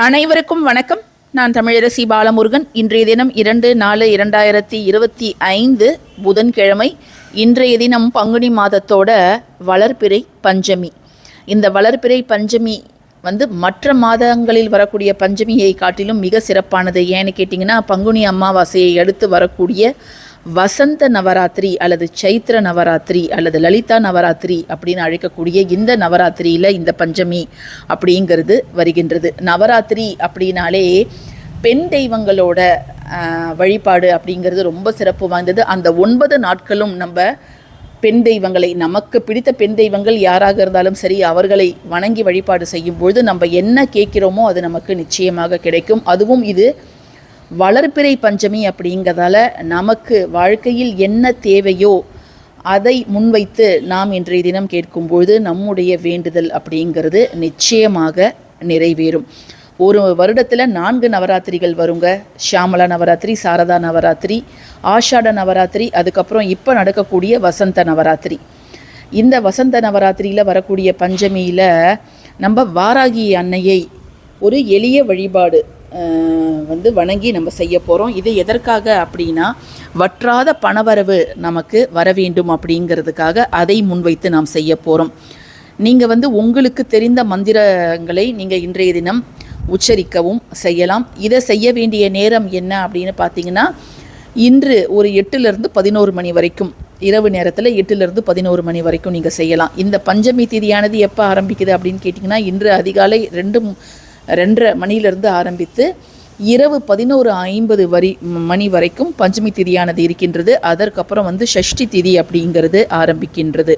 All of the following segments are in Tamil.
அனைவருக்கும் வணக்கம். நான் தமிழரசி பாலமுருகன். இன்றைய தினம் இரண்டு நாலு இரண்டாயிரத்தி இருபத்தி ஐந்து புதன்கிழமை. இன்றைய தினம் பங்குனி மாதத்தோட வளர்பிறை பஞ்சமி. இந்த வளர்பிறை பஞ்சமி வந்து மற்ற மாதங்களில் வரக்கூடிய பஞ்சமியை காட்டிலும் மிக சிறப்பானது. ஏன்னு கேட்டிங்கன்னா பங்குனி அமாவாசையை அடுத்து வரக்கூடிய வசந்த நவராத்திரி அல்லது சைத்திர நவராத்திரி அல்லது லலிதா நவராத்திரி அப்படின்னு அழைக்கக்கூடிய இந்த நவராத்திரியில் இந்த பஞ்சமி அப்படிங்கிறது வருகின்றது. நவராத்திரி அப்படின்னாலே பெண் தெய்வங்களோட வழிபாடு அப்படிங்கிறது ரொம்ப சிறப்பு வாய்ந்தது. அந்த ஒன்பது நாட்களும் நம்ம பெண் தெய்வங்களை நமக்கு பிடித்த பெண் தெய்வங்கள் யாராக இருந்தாலும் சரி அவர்களை வணங்கி வழிபாடு செய்யும் பொழுது நம்ம என்ன கேட்கிறோமோ அது நமக்கு நிச்சயமாக கிடைக்கும். அதுவும் இது வளர்பிறை பஞ்சமி அப்படிங்கிறதால நமக்கு வாழ்க்கையில் என்ன தேவையோ அதை முன்வைத்து நாம் இன்றைய தினம் கேட்கும்பொழுது நம்முடைய வேண்டுதல் அப்படிங்கிறது நிச்சயமாக நிறைவேறும். ஒரு வருடத்தில் நான்கு நவராத்திரிகள் வருங்க. ஷியாமலா நவராத்திரி சாரதா நவராத்திரி ஆஷாட நவராத்திரி அதுக்கப்புறம் இப்போ நடக்கக்கூடிய வசந்த நவராத்திரி. இந்த வசந்த நவராத்திரியில் வரக்கூடிய பஞ்சமியில் நம்ம வாராகி அன்னையை ஒரு எளிய வழிபாடு வந்து வணங்கி நம்ம செய்ய போகிறோம் இது எதற்காக அப்படின்னா வற்றாத பணவரவு நமக்கு வர வேண்டும் அப்படிங்கிறதுக்காக அதை முன்வைத்து நாம் செய்ய போகிறோம் நீங்கள் வந்து உங்களுக்கு தெரிந்த மந்திரங்களை நீங்கள் இன்றைய தினம் உச்சரிக்கவும் செய்யலாம். இதை செய்ய வேண்டிய நேரம் என்ன அப்படின்னு பார்த்தீங்கன்னா இன்று ஒரு எட்டுலேருந்து பதினோரு மணி வரைக்கும் இரவு நேரத்தில் எட்டுலேருந்து பதினோரு மணி வரைக்கும் நீங்கள் செய்யலாம். இந்த பஞ்சமி திதியானது எப்போ ஆரம்பிக்குது அப்படின்னு கேட்டிங்கன்னா இன்று அதிகாலை ரெண்டு ரெண்டரை மணியிலிருந்து ஆரம்பித்து இரவு பதினோரு ஐம்பது வரி மணி வரைக்கும் பஞ்சமி திதியானது இருக்கின்றது. அதற்கப்புறம் வந்து ஷஷ்டி திதி அப்படிங்கிறது ஆரம்பிக்கின்றது.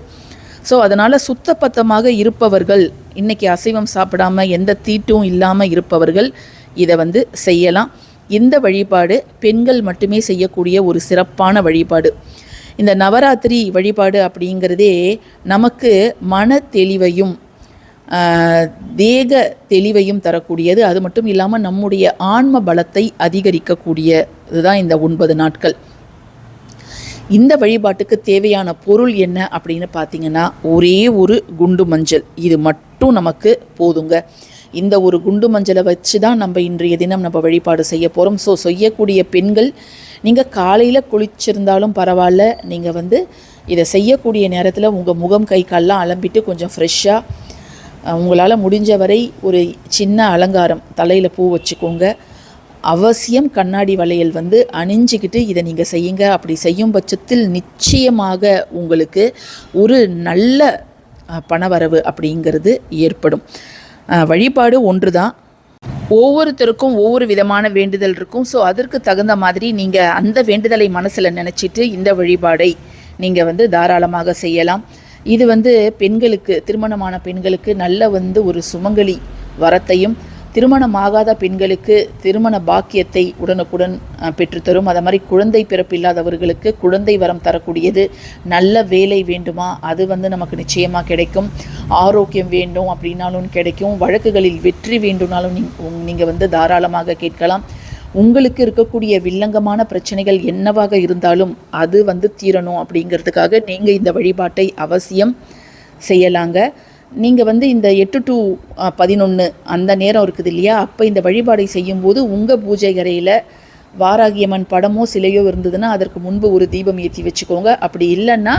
ஸோ அதனால் சுத்தப்பத்தமாக இருப்பவர்கள் இன்னைக்கு அசைவம் சாப்பிடாம எந்த தீட்டும் இல்லாமல் இருப்பவர்கள் இதை வந்து செய்யலாம். இந்த வழிபாடு பெண்கள் மட்டுமே செய்யக்கூடிய ஒரு சிறப்பான வழிபாடு. இந்த நவராத்திரி வழிபாடு அப்படிங்கிறதே நமக்கு மன தெளிவையும் தேக தெளிவையும் தரக்கூடியது. அது மட்டும் இல்லாமல் நம்முடைய ஆன்ம பலத்தை அதிகரிக்கக்கூடியது தான் இந்த ஒன்பது நாட்கள். இந்த வழிபாட்டுக்கு தேவையான பொருள் என்ன அப்படின்னு பார்த்தீங்கன்னா ஒரே ஒரு குண்டு மஞ்சள். இது மட்டும் நமக்கு போதுங்க. இந்த ஒரு குண்டு மஞ்சளை வச்சு தான் நம்ம இன்றைய தினம் நம்ம வழிபாடு செய்ய போகிறோம் ஸோ செய்யக்கூடிய பெண்கள் நீங்கள் காலையில் குளிச்சிருந்தாலும் பரவாயில்ல. நீங்கள் வந்து இதை செய்யக்கூடிய நேரத்தில் உங்கள் முகம் கை கால்லாம் அலம்பிட்டு கொஞ்சம் ஃப்ரெஷ்ஷாக உங்களால் முடிஞ்ச வரை ஒரு சின்ன அலங்காரம் தலையில் பூ வச்சுக்கோங்க. அவசியம் கண்ணாடி வளையல் வந்து அணிஞ்சிக்கிட்டு இதை நீங்கள் செய்யுங்க. அப்படி செய்யும் பட்சத்தில் நிச்சயமாக உங்களுக்கு ஒரு நல்ல பணவரவு அப்படிங்கிறது ஏற்படும். வழிபாடு ஒன்று தான் ஒவ்வொருத்தருக்கும் ஒவ்வொரு விதமான வேண்டுதல் இருக்கும். ஸோ அதற்கு தகுந்த மாதிரி நீங்கள் அந்த வேண்டுதலை மனசில் நினச்சிட்டு இந்த வழிபாடை நீங்கள் வந்து தாராளமாக செய்யலாம். இது வந்து பெண்களுக்கு திருமணமான பெண்களுக்கு நல்ல வந்து ஒரு சுமங்கலி வரத்தையும் திருமணமாகாத பெண்களுக்கு திருமண பாக்கியத்தை உடனுக்குடன் பெற்றுத்தரும். அதை மாதிரி குழந்தை பிறப்பு இல்லாதவர்களுக்கு குழந்தை வரம் தரக்கூடியது நல்ல வேலை வேண்டுமா? அது வந்து நமக்கு நிச்சயமாக கிடைக்கும். ஆரோக்கியம் வேண்டும் அப்படின்னாலும் கிடைக்கும். வழக்குகளில் வெற்றி வேண்டும்னாலும் நீங்கள் வந்து தாராளமாக கேட்கலாம். உங்களுக்கு இருக்கக்கூடிய வில்லங்கமான பிரச்சனைகள் என்னவாக இருந்தாலும் அது வந்து தீரணும் அப்படிங்கிறதுக்காக நீங்கள் இந்த வழிபாட்டை அவசியம் செய்யலாங்க. நீங்கள் வந்து இந்த எட்டு டு பதினொன்று அந்த நேரம் இருக்குது இல்லையா? அப்போ இந்த வழிபாடை செய்யும்போது உங்கள் பூஜை அறையில் வாராகியம்மன் படமோ சிலையோ இருந்ததுன்னா அதற்கு முன்பு ஒரு தீபம் ஏற்றி வச்சுக்கோங்க. அப்படி இல்லைன்னா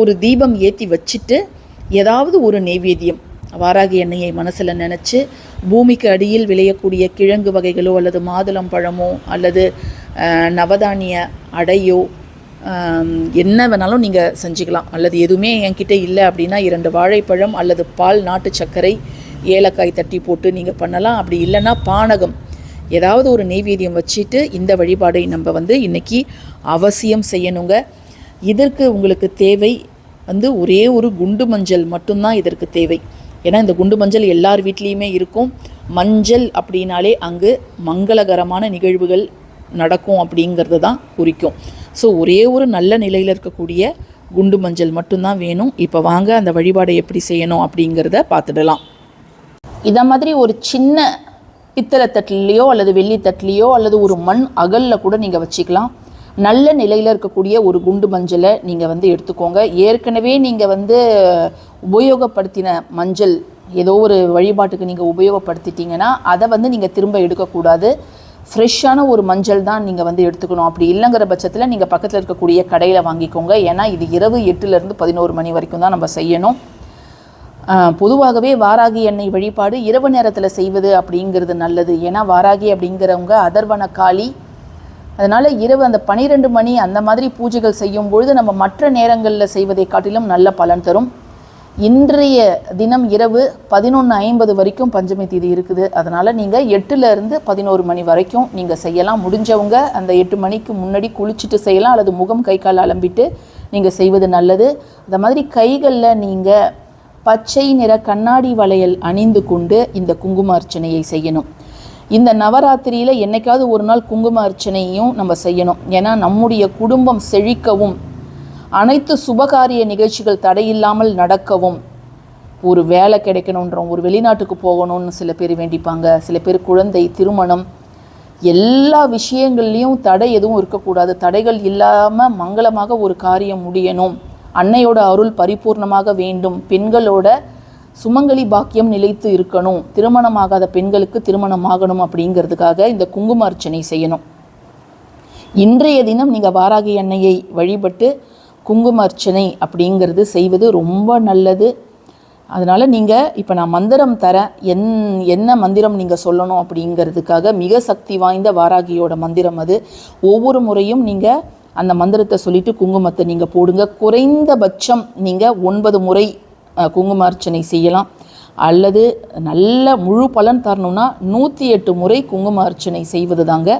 ஒரு தீபம் ஏற்றி வச்சுட்டு ஏதாவது ஒரு நெய்வேத்தியம் வாராகி எண்ணெயை மனசில் நினச்சி பூமிக்கு அடியில் விளையக்கூடிய கிழங்கு வகைகளோ அல்லது மாதுளம் பழமோ அல்லது நவதானிய அடையோ என்ன வேணாலும் நீங்கள் செஞ்சுக்கலாம். அல்லது எதுவுமே என்கிட்ட இல்லை அப்படின்னா இரண்டு வாழைப்பழம் அல்லது பால் நாட்டு சர்க்கரை ஏலக்காய் தட்டி போட்டு நீங்கள் பண்ணலாம். அப்படி இல்லைன்னா பானகம். ஏதாவது ஒரு நெய்வேதியம் வச்சுட்டு இந்த வழிபாடை நம்ம வந்து இன்றைக்கி அவசியம் செய்யணுங்க. இதற்கு உங்களுக்கு தேவை வந்து ஒரே ஒரு குண்டு மஞ்சள் மட்டும்தான் இதற்கு தேவை. ஏன்னா இந்த குண்டு மஞ்சள் எல்லார் வீட்லேயுமே இருக்கும். மஞ்சள் அப்படின்னாலே அங்கு மங்களகரமான நிகழ்வுகள் நடக்கும் அப்படிங்கிறது தான் குறிக்கும். ஸோ ஒரே ஒரு நல்ல நிலையில் இருக்கக்கூடிய குண்டு மஞ்சள் மட்டும்தான் வேணும். இப்போ வாங்க அந்த வழிபாடை எப்படி செய்யணும் அப்படிங்கிறத பார்த்துடலாம். இதை மாதிரி ஒரு சின்ன பித்தளை தட்டுலேயோ அல்லது வெள்ளி தட்டிலையோ அல்லது ஒரு மண் அகலில் கூட நீங்கள் வச்சுக்கலாம். நல்ல நிலையில் இருக்கக்கூடிய ஒரு குண்டு மஞ்சளை நீங்கள் வந்து எடுத்துக்கோங்க. ஏற்கனவே நீங்கள் வந்து உபயோகப்படுத்தின மஞ்சள் ஏதோ ஒரு வழிபாட்டுக்கு நீங்கள் உபயோகப்படுத்திட்டீங்கன்னா அதை வந்து நீங்கள் திரும்ப எடுக்கக்கூடாது. ஃப்ரெஷ்ஷான ஒரு மஞ்சள் தான் நீங்கள் வந்து எடுத்துக்கணும். அப்படி இல்லைங்கிற பட்சத்தில் நீங்கள் பக்கத்தில் இருக்கக்கூடிய கடையில் வாங்கிக்கோங்க. ஏன்னா இது இரவு எட்டுலேருந்து பதினோரு மணி வரைக்கும் தான் நம்ம செய்யணும். பொதுவாகவே வாராகி எண்ணெய் வழிபாடு இரவு நேரத்தில் செய்வது அப்படிங்கிறது நல்லது. ஏன்னா வாராகி அப்படிங்கிறவங்க அதர்வன காளி அதனால் இரவு அந்த பனிரெண்டு மணி அந்த மாதிரி பூஜைகள் செய்யும் பொழுது நம்ம மற்ற நேரங்களில் செய்வதை காட்டிலும் நல்ல பலன் தரும். இன்றைய தினம் இரவு பதினொன்று ஐம்பது வரைக்கும் பஞ்சமி தேதி இருக்குது. அதனால் நீங்கள் எட்டுலேருந்து பதினோரு மணி வரைக்கும் நீங்கள் செய்யலாம். முடிஞ்சவங்க அந்த எட்டு மணிக்கு முன்னாடி குளிச்சுட்டு செய்யலாம். அல்லது முகம் கை கால் அலம்பிட்டு நீங்கள் செய்வது நல்லது. அந்த மாதிரி கைகளில் நீங்கள் பச்சை நிற கண்ணாடி வளையல் அணிந்து கொண்டு இந்த குங்கும அர்ச்சனையை செய்யணும். இந்த நவராத்திரியில் என்னைக்காவது ஒரு நாள் குங்கும அர்ச்சனையும் நம்ம செய்யணும். ஏன்னா நம்முடைய குடும்பம் செழிக்கவும் அனைத்து சுபகாரிய நிகழ்ச்சிகள் தடையில்லாமல் நடக்கவும் ஒரு வேலை கிடைக்கணுன்றோம் ஒரு வெளிநாட்டுக்கு போகணும்னு சில பேர் வேண்டிப்பாங்க. சில பேர் குழந்தை திருமணம் எல்லா விஷயங்கள்லேயும் தடை எதுவும் இருக்கக்கூடாது. தடைகள் இல்லாமல் மங்களமாக ஒரு காரியம் முடியணும். அன்னையோட அருள் பரிபூர்ணமாக வேண்டும். பெண்களோட சுமங்கலி பாக்கியம் நிலைத்து இருக்கணும். திருமணமாகாத பெண்களுக்கு திருமணம் ஆகணும் அப்படிங்கிறதுக்காக இந்த குங்கும அர்ச்சனை செய்யணும். இன்றைய தினம் நீங்கள் வாராகி எண்ணெயை வழிபட்டு குங்கும அர்ச்சனை அப்படிங்கிறது செய்வது ரொம்ப நல்லது. அதனால் நீங்கள் இப்போ நான் மந்திரம் தரேன் என் என்ன மந்திரம் நீங்கள் சொல்லணும் அப்படிங்கிறதுக்காக மிக சக்தி வாய்ந்த வாராகியோட மந்திரம் அது. ஒவ்வொரு முறையும் நீங்கள் அந்த மந்திரத்தை சொல்லிட்டு குங்குமத்தை நீங்கள் போடுங்க. குறைந்தபட்சம் நீங்கள் ஒன்பது முறை குங்குமார்ச்சனை அர்ச்சனை செய்யலாம். அல்லது நல்ல முழு பலன் தரணும்னா நூற்றி எட்டு முறை குங்குமார்ச்சனை செய்வது தாங்க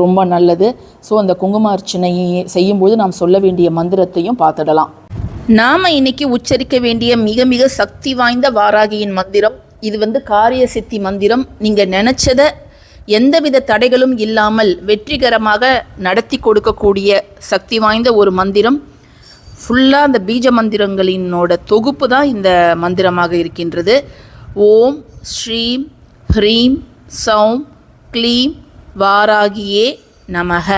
ரொம்ப நல்லது. ஸோ அந்த குங்கும அர்ச்சனையை செய்யும்போது நாம் சொல்ல வேண்டிய மந்திரத்தையும் பார்த்துடலாம். நாம் இன்னைக்கு உச்சரிக்க வேண்டிய மிக மிக சக்தி வாய்ந்த வாராகியின் மந்திரம் இது வந்து காரிய சித்தி மந்திரம். நீங்கள் நினச்சதை எந்தவித தடைகளும் இல்லாமல் வெற்றிகரமாக நடத்தி கொடுக்கக்கூடிய சக்தி வாய்ந்த ஒரு மந்திரம். ஃபுல்லாக அந்த பீஜ மந்திரங்களினோட தொகுப்பு தான் இந்த மந்திரமாக இருக்கின்றது. ஓம் ஸ்ரீம் ஹ்ரீம் சௌம் க்ளீம் வாராகியே நமக.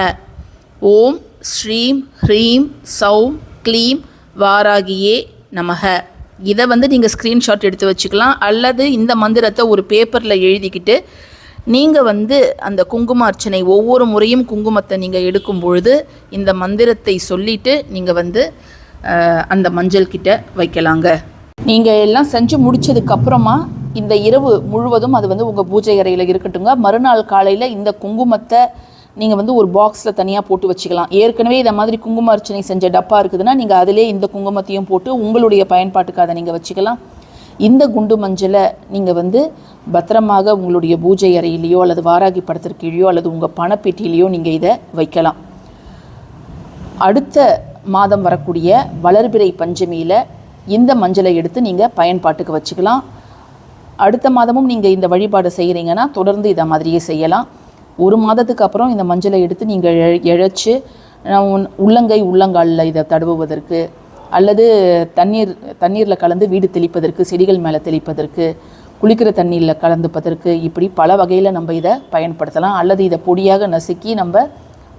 ஓம் ஸ்ரீம் ஹ்ரீம் சௌம் க்ளீம் வாராகியே நமக. இதை வந்து நீங்கள் ஸ்க்ரீன்ஷாட் எடுத்து வச்சுக்கலாம். அல்லது இந்த மந்திரத்தை ஒரு பேப்பரில் எழுதிக்கிட்டு நீங்கள் வந்து அந்த குங்கும அர்ச்சனை ஒவ்வொரு முறையும் குங்குமத்தை நீங்கள் எடுக்கும் பொழுது இந்த மந்திரத்தை சொல்லிட்டு நீங்கள் வந்து அந்த மஞ்சள் கிட்ட வைக்கலாங்க. நீங்கள் எல்லாம் செஞ்சு முடிச்சதுக்கு அப்புறமா இந்த இரவு முழுவதும் அது வந்து உங்கள் பூஜை அறையில் இருக்கட்டுங்க மறுநாள் காலையில் இந்த குங்குமத்தை நீங்கள் வந்து ஒரு பாக்ஸில் தனியாக போட்டு வச்சுக்கலாம். ஏற்கனவே இதை மாதிரி குங்கும அர்ச்சனை செஞ்ச டப்பா இருக்குதுன்னா நீங்கள் அதிலே இந்த குங்குமத்தையும் போட்டு உங்களுடைய பயன்பாட்டுக்கு அதை நீங்கள் வச்சுக்கலாம். இந்த குண்டு மஞ்சளை நீங்கள் வந்து பத்திரமாக உங்களுடைய பூஜை அறையிலேயோ அல்லது வாராகி படத்திற்கீழோ அல்லது உங்கள் பணப்பெட்டியிலையோ நீங்கள் இதை வைக்கலாம். அடுத்த மாதம் வரக்கூடிய வளர்பிறை பஞ்சமியில் இந்த மஞ்சளை எடுத்து நீங்கள் பயன்பாட்டுக்கு வச்சுக்கலாம். அடுத்த மாதமும் நீங்கள் இந்த வழிபாடு செய்கிறீங்கன்னா தொடர்ந்து இதை மாதிரியே செய்யலாம். ஒரு மாதத்துக்கு அப்புறம் இந்த மஞ்சளை எடுத்து நீங்கள் இழைச்சி உள்ளங்கை உள்ளங்காலில் இதை தடவுவதற்கு அல்லது தண்ணீர் தண்ணீரில் கலந்து வீடு தெளிப்பதற்கு செடிகள் மேலே தெளிப்பதற்கு குளிக்கிற தண்ணீரில் கலந்துப்பதற்கு இப்படி பல வகையில் நம்ம இதை பயன்படுத்தலாம். அல்லது இதை பொடியாக நசுக்கி நம்ம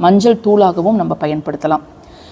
மஞ்சள் தூளாகவும் நம்ம பயன்படுத்தலாம்.